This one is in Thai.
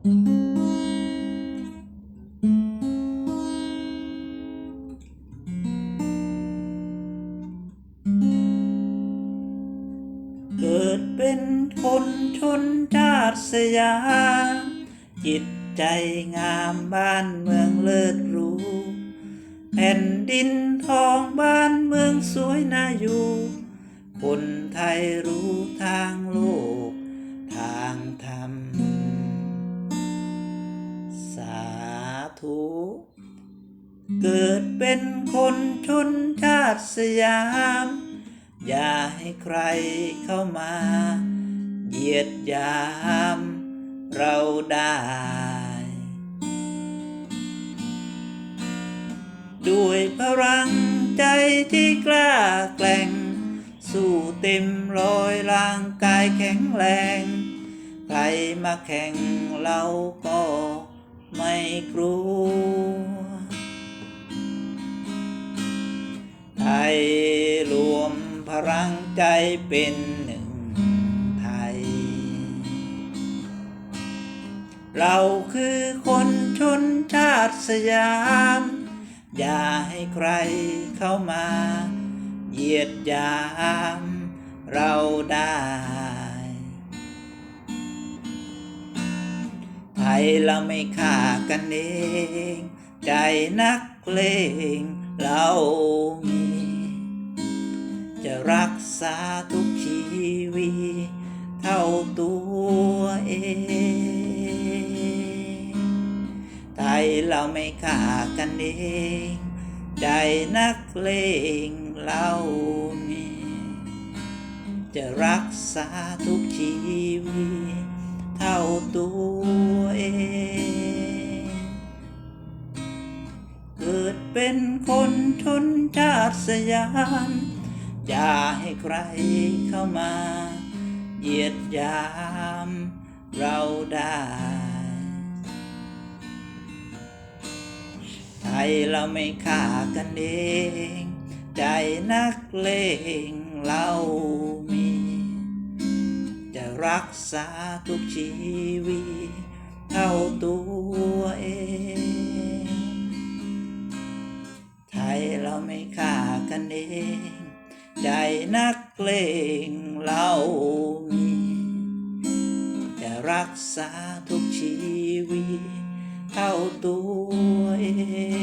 เกิดเป็นคนชนชาติสยาม จิตใจงามบ้านเมืองเลิศหรู้แผ่นดินทองบ้านเมืองสวยน่าอยู่ คนไทยรู้ทาง ธุ เกิดเป็นคนชนชาติสยาม อย่าให้ใครเข้ามา เหยียดยามเราได้ด้วยพลังใจที่กล้าแกร่ง สู้เต็มร้อยร่างกายแข็งแรง ใครมาแข่งเราก็ ไม่กลัวไทยรวมพลังใจเป็นหนึ่งไทย เราคือคนชนชาติสยาม อย่าให้ใครเข้ามา เหยียดยามเราได้ เราไม่ฆ่ากันเอง ใจนักเลงเรามี จะรักษาทุกชีวิตเท่าตัวเอง ไทยเราไม่ฆ่ากันเอง ใจนักเลงเรามี จะรักษาทุกชีวิตเท่าตัว เกิดเป็นคนชนชาติสยาม อย่าให้ใครเข้ามา เหยียดยามเราได้ไทยเราไม่ฆ่ากันเอง ใจนักเลงเรามี จะรักษาทุกชีวิต เท่าตัวเอง ไทยเราไม่ฆ่ากันเอง ใจนักเลงเรามี จะรักษาทุกชีวิตเท่าตัวเอง